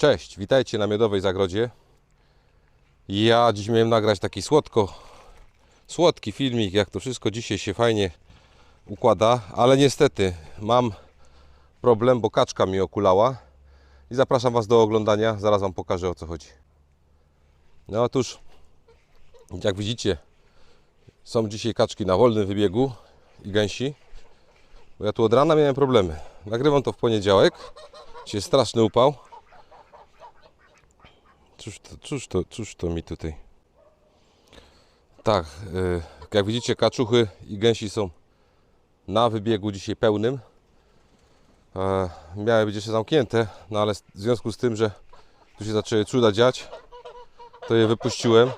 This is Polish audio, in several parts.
Cześć, witajcie na Miodowej Zagrodzie. Ja dziś miałem nagrać taki słodko, słodki filmik, jak to wszystko dzisiaj się fajnie układa, ale niestety mam problem, bo kaczka mi okulała i zapraszam Was do oglądania, zaraz Wam pokażę o co chodzi. No otóż, jak widzicie, są dzisiaj kaczki na wolnym wybiegu i gęsi, bo ja tu od rana miałem problemy. Nagrywam to w poniedziałek, dzisiaj straszny upał. Cóż to, cóż to, cóż to mi tutaj. Tak, y, jak widzicie, kaczuchy i gęsi są na wybiegu dzisiaj pełnym. E, miały być jeszcze zamknięte, no ale w związku z tym, że tu się zaczęły cuda dziać, to je wypuściłem.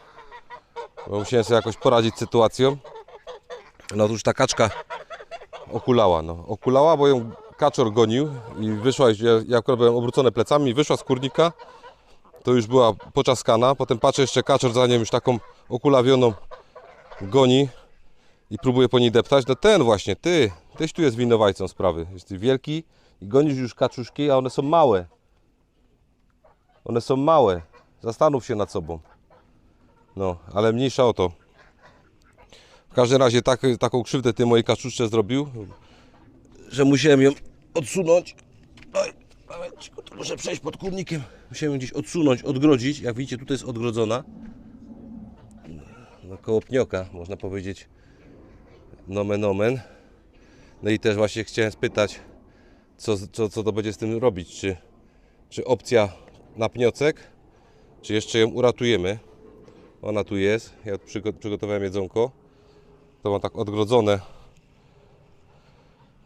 Bo musiałem sobie jakoś poradzić z sytuacją. No otóż ta kaczka okulała, no. Okulała, bo ją kaczor gonił i wyszła, ja, ja akurat byłem obrócony plecami, wyszła z kurnika to już była poczaskana. Potem patrzę jeszcze kaczor za nią już taką okulawioną goni i próbuje po niej deptać. No ten właśnie, ty, tyś tu jest winowajcą sprawy. Jesteś wielki i gonisz już kaczuszki, a one są małe. One są małe. Zastanów się nad sobą. No, ale mniejsza o to. W każdym razie tak, taką krzywdę ty mojej kaczuszce zrobił, że musiałem ją odsunąć. Muszę przejść pod kurnikiem. Musiałem gdzieś odsunąć, odgrodzić. Jak widzicie, tutaj jest odgrodzona. No, koło pnioka, można powiedzieć. Nomen omen. No i też właśnie chciałem spytać, co, co, co to będzie z tym robić. Czy, czy opcja na pniocek, czy jeszcze ją uratujemy. Ona tu jest. Ja przygo- przygotowałem jedzonko. To mam tak odgrodzone.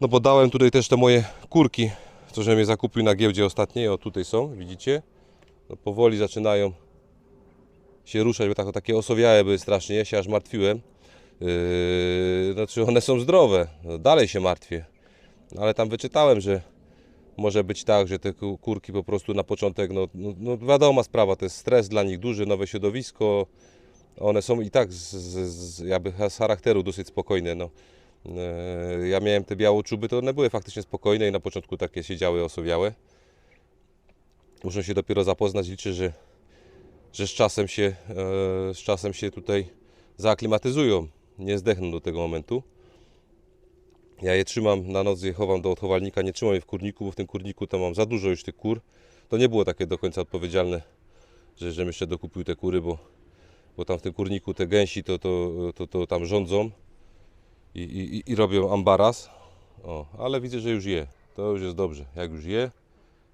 No bo dałem tutaj też te moje kurki co że mnie zakupił na giełdzie ostatniej, o tutaj są, widzicie? No powoli zaczynają się ruszać, bo tak, takie osowiałe były strasznie, ja się aż martwiłem. Yy, znaczy one są zdrowe, no dalej się martwię. No, ale tam wyczytałem, że może być tak, że te ku- kurki po prostu na początek, no, no, no wiadoma sprawa, to jest stres dla nich duży, nowe środowisko. One są i tak z, z, z, jakby z charakteru dosyć spokojne. No. E, Ja miałem te białoczuby, to one były faktycznie spokojne i na początku takie siedziały, osowiałe. Muszę się dopiero zapoznać, liczę, że, że z, czasem się, e, z czasem się tutaj zaaklimatyzują, nie zdechną do tego momentu. Ja je trzymam na noc, je chowam do odchowalnika, nie trzymam je w kurniku, bo w tym kurniku to mam za dużo już tych kur. To nie było takie do końca odpowiedzialne, że, żebym jeszcze dokupił te kury, bo, bo tam w tym kurniku te gęsi to, to, to, to tam rządzą i, i, i robią ambaras. O, ale widzę, że już je. To już jest dobrze, jak już je.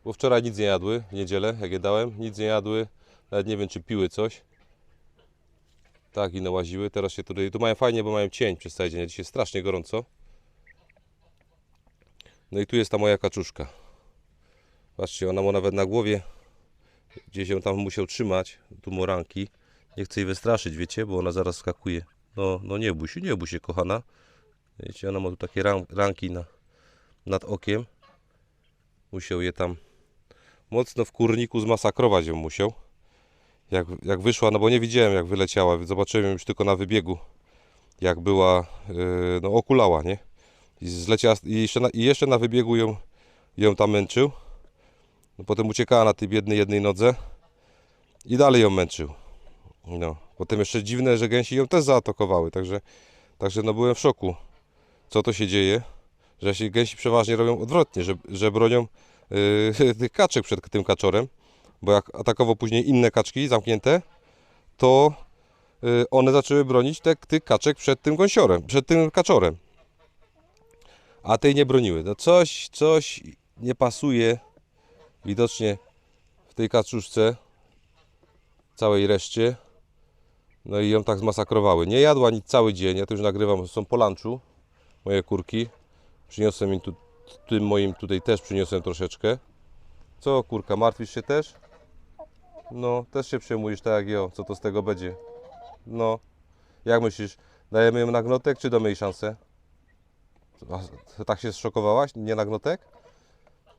Bo wczoraj nic nie jadły, w niedzielę, jak je dałem, nic nie jadły. Nawet nie wiem, czy piły coś. Tak, i nałaziły. Teraz się tutaj, tu mają fajnie, bo mają cień przez cały dzień. Dzisiaj jest strasznie gorąco. No i tu jest ta moja kaczuszka. Patrzcie, ona ma nawet na głowie. Gdzieś ją tam musiał trzymać. Tu moranki. Nie chcę jej wystraszyć, wiecie, bo ona zaraz skakuje. No, no nie bój się, nie bój się, kochana. Wiecie, ona ma tu takie ram, ranki na, nad okiem. Musiał je tam mocno w kurniku zmasakrować ją musiał. Jak, jak wyszła, no bo nie widziałem jak wyleciała, zobaczyłem już tylko na wybiegu. Jak była, yy, no okulała, nie? I zleciała, i jeszcze na, i jeszcze na wybiegu ją, ją tam męczył. No, potem uciekała na tej biednej jednej nodze i dalej ją męczył. No, potem jeszcze dziwne, że gęsi ją też zaatakowały, także, także no byłem w szoku, co to się dzieje, że się gęsi przeważnie robią odwrotnie, że, że bronią yy, tych kaczek przed tym kaczorem, bo jak atakował później inne kaczki zamknięte, to yy, one zaczęły bronić te, tych kaczek przed tym gąsiorem, przed tym kaczorem. A tej nie broniły. No coś, coś nie pasuje widocznie w tej kaczuszce, całej reszcie. No i ją tak zmasakrowały. Nie jadła nic cały dzień. Ja to już nagrywam, są po lunchu moje kurki. Przyniosłem im tu, tym moim tutaj też przyniosłem troszeczkę. Co kurka, martwisz się też? No, też się przejmujesz tak jak ja. Co to z tego będzie? No, jak myślisz? Dajemy ją na gnotek, czy damy jej szansę? A, tak się zszokowałaś? Nie na gnotek?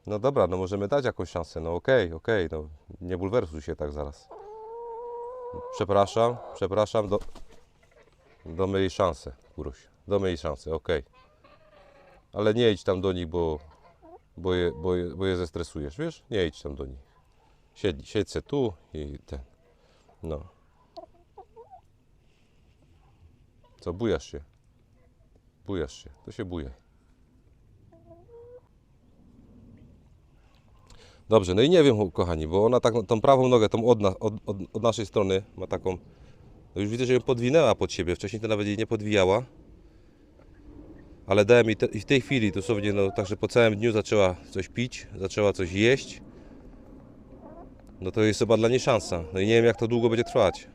No dobra, no możemy dać jakąś szansę. No okej, okej, no nie bulwersuj się tak zaraz. Przepraszam, przepraszam, do, damy jej szansę, Kuruś. Damy jej szansę, okej. Ale nie idź tam do nich, bo, bo, je, bo, je, bo je zestresujesz, wiesz? Nie idź tam do nich. Siedź, siedź se tu i ten. No. Co, bujasz się? Bujasz się, to się bujaj. Dobrze, no i nie wiem, kochani, bo ona tak, tą prawą nogę, tą od, na, od, od, od naszej strony ma taką, no już widzę, że ją podwinęła pod siebie, wcześniej to nawet jej nie podwijała. Ale dałem i, te, i w tej chwili, dosłownie, no także po całym dniu zaczęła coś pić, zaczęła coś jeść. No to jest chyba dla niej szansa. No i nie wiem, jak to długo będzie trwać.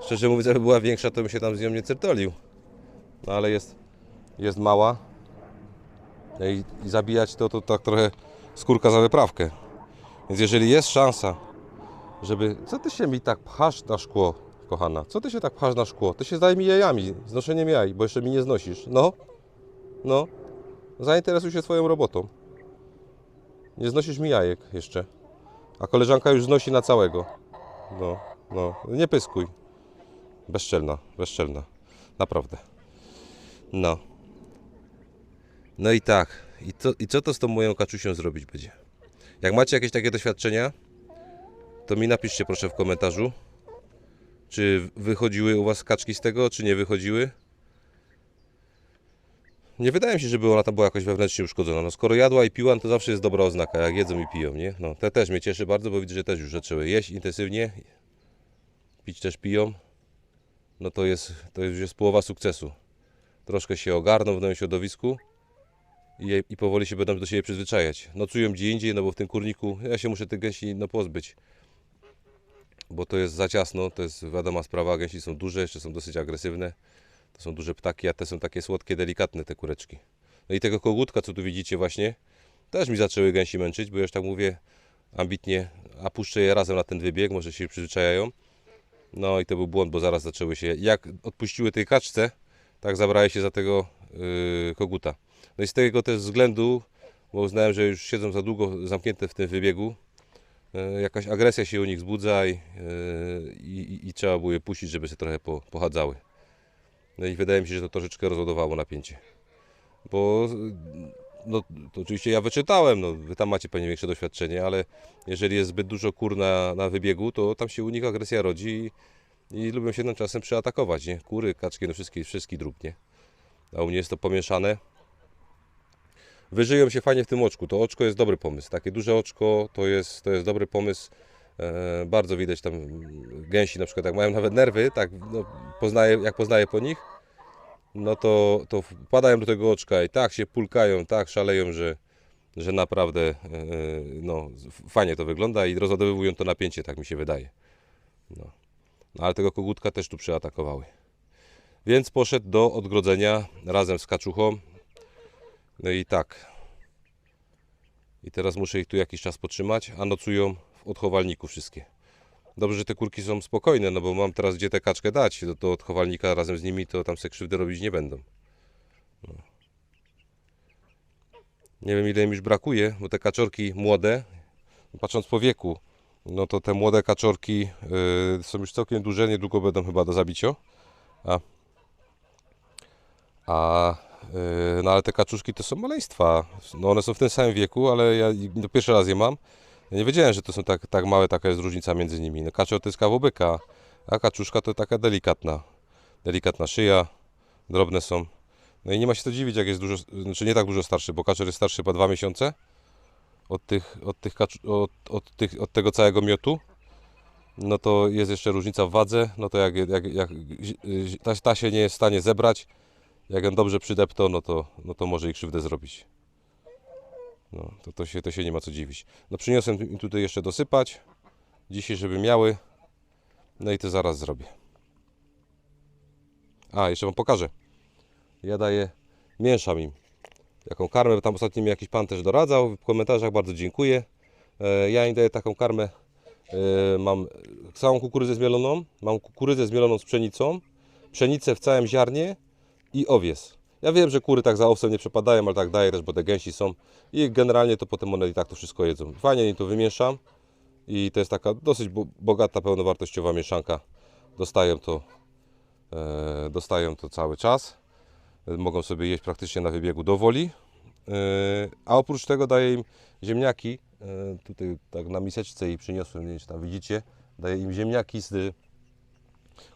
Szczerze mówiąc, jakby była większa, to bym się tam z nią nie certolił. No ale jest, jest mała. No i, i zabijać to, to tak trochę skórka za wyprawkę. Więc jeżeli jest szansa, żeby... Co ty się mi tak pchasz na szkło, kochana? Co ty się tak pchasz na szkło? Ty się zajmij jajami, znoszeniem jaj, bo jeszcze mi nie znosisz. No, no. Zainteresuj się swoją robotą. Nie znosisz mi jajek jeszcze. A koleżanka już znosi na całego. No, no. Nie pyskuj. Bezczelna, bezczelna. Naprawdę. No. No i tak. I, to, I co to z tą moją kaczusią zrobić będzie? Jak macie jakieś takie doświadczenia, to mi napiszcie proszę w komentarzu, czy wychodziły u Was kaczki z tego, czy nie wychodziły. Nie wydaje mi się, żeby ona tam była jakoś wewnętrznie uszkodzona. No skoro jadła i piła, no to zawsze jest dobra oznaka, jak jedzą i piją, nie? No te też mnie cieszy bardzo, bo widzę, że też już zaczęły jeść intensywnie, pić też piją. No to jest, to już jest połowa sukcesu. Troszkę się ogarną w nowym środowisku i, i powoli się będą do siebie przyzwyczajać. Nocują gdzie indziej, no bo w tym kurniku ja się muszę tych gęsi no, pozbyć. Bo to jest za ciasno, to jest wiadoma sprawa, gęsi są duże, jeszcze są dosyć agresywne. To są duże ptaki, a te są takie słodkie, delikatne te kureczki. No i tego kogutka, co tu widzicie właśnie, też mi zaczęły gęsi męczyć, bo już tak mówię ambitnie, a puszczę je razem na ten wybieg, może się przyzwyczajają. No i to był błąd, bo zaraz zaczęły się, jak odpuściły tej kaczce, tak zabrały się za tego yy, koguta. No i z tego też względu, bo uznałem, że już siedzą za długo zamknięte w tym wybiegu, jakaś agresja się u nich wzbudza i, yy, i, i trzeba było je puścić, żeby się trochę po. No i wydaje mi się, że to troszeczkę rozładowało napięcie. Bo no, to oczywiście ja wyczytałem, no, wy tam macie pewnie większe doświadczenie, ale jeżeli jest zbyt dużo kur na, na wybiegu, to tam się u nich agresja rodzi i, i lubią się nam czasem przeatakować, nie? Kury, kaczki, no wszystkie, wszystkie drób, nie? A u mnie jest to pomieszane. Wyżyją się fajnie w tym oczku, to oczko jest dobry pomysł. Takie duże oczko to jest, to jest dobry pomysł. E, bardzo widać tam gęsi na przykład, jak mają nawet nerwy, tak no, poznaję, jak poznaję po nich, no to, to wpadają do tego oczka i tak się pulkają, tak szaleją, że, że naprawdę e, no, fajnie to wygląda i rozładowują to napięcie, tak mi się wydaje. No. No, ale tego kogutka też tu przeatakowały. Więc poszedł do odgrodzenia razem z kaczuchą. No i tak. I teraz muszę ich tu jakiś czas potrzymać, a nocują w odchowalniku wszystkie. Dobrze, że te kurki są spokojne, no bo mam teraz gdzie tę kaczkę dać do, do odchowalnika razem z nimi, to tam se krzywdy robić nie będą. No. Nie wiem ile im już brakuje, bo te kaczorki młode, patrząc po wieku, no to te młode kaczorki y, są już całkiem duże, niedługo będą chyba do zabicia. A, a no ale te kaczuszki to są maleństwa. No one są w tym samym wieku, ale ja no, pierwszy raz je mam. Ja nie wiedziałem, że to są tak, tak małe, taka jest różnica między nimi. No, kaczor to jest kawobyka, a kaczuszka to taka delikatna. Delikatna szyja, drobne są. No i nie ma się co dziwić, jak jest dużo, znaczy nie tak dużo starszy, bo kaczor jest starszy chyba dwa miesiące od, tych, od, tych od, od, tych, od tego całego miotu. No to jest jeszcze różnica w wadze, no to jak, jak, jak ta, ta się nie jest w stanie zebrać, jak ją dobrze przydepto, no to, no to może ich krzywdę zrobić. No, to, to, się, to się nie ma co dziwić. No przyniosłem im tutaj jeszcze dosypać. Dzisiaj, żeby miały. No i to zaraz zrobię. A, jeszcze Wam pokażę. Ja daję, mieszam im. Jaką karmę, tam ostatnio mi jakiś Pan też doradzał. W komentarzach bardzo dziękuję. E, Ja im daję taką karmę. E, Mam całą kukurydzę zmieloną. Mam kukurydzę zmieloną z pszenicą. Pszenicę w całym ziarnie i owies. Ja wiem, że kury tak za owsem nie przepadają, ale tak daję też, bo te gęsi są. I generalnie to potem one i tak to wszystko jedzą. Fajnie im to wymieszam. I to jest taka dosyć bo- bogata, pełnowartościowa mieszanka. Dostają to, e, dostają to cały czas. Mogą sobie jeść praktycznie na wybiegu do woli. E, a oprócz tego daję im ziemniaki e, tutaj tak na miseczce i przyniosłem, nie wiem czy tam widzicie, daję im ziemniaki, z,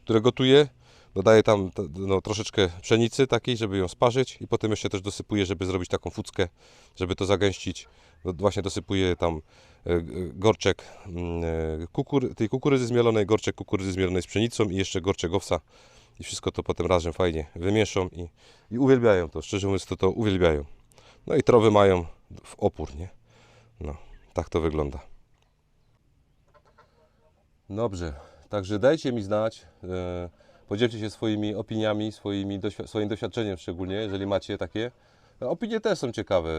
które gotuję. Dodaję tam no, troszeczkę pszenicy takiej, żeby ją sparzyć i potem jeszcze też dosypuję, żeby zrobić taką fuckę, żeby to zagęścić. No, właśnie dosypuję tam e, gorczek mm, e, tej kukurydzy zmielonej, gorczek kukurydzy zmielonej z pszenicą i jeszcze gorczek owsa. I wszystko to potem razem fajnie wymieszą i, i uwielbiają to. Szczerze mówiąc, to to uwielbiają. No i trowy mają w opór, nie? No, tak to wygląda. Dobrze, także dajcie mi znać. E, podzielcie się swoimi opiniami, swoimi doświ- swoim doświadczeniem szczególnie, jeżeli macie takie. No, Opinie też są ciekawe.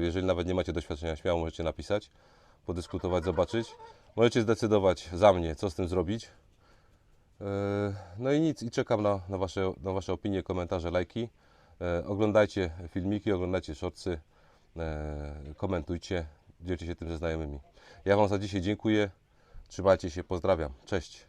Jeżeli nawet nie macie doświadczenia, śmiało możecie napisać, podyskutować, zobaczyć. Możecie zdecydować za mnie, co z tym zrobić. E, No i nic, i czekam na, na, wasze, na Wasze opinie, komentarze, lajki. E, Oglądajcie filmiki, oglądajcie shortsy, e, komentujcie, dzielcie się tym ze znajomymi. Ja Wam za dzisiaj dziękuję. Trzymajcie się, pozdrawiam. Cześć.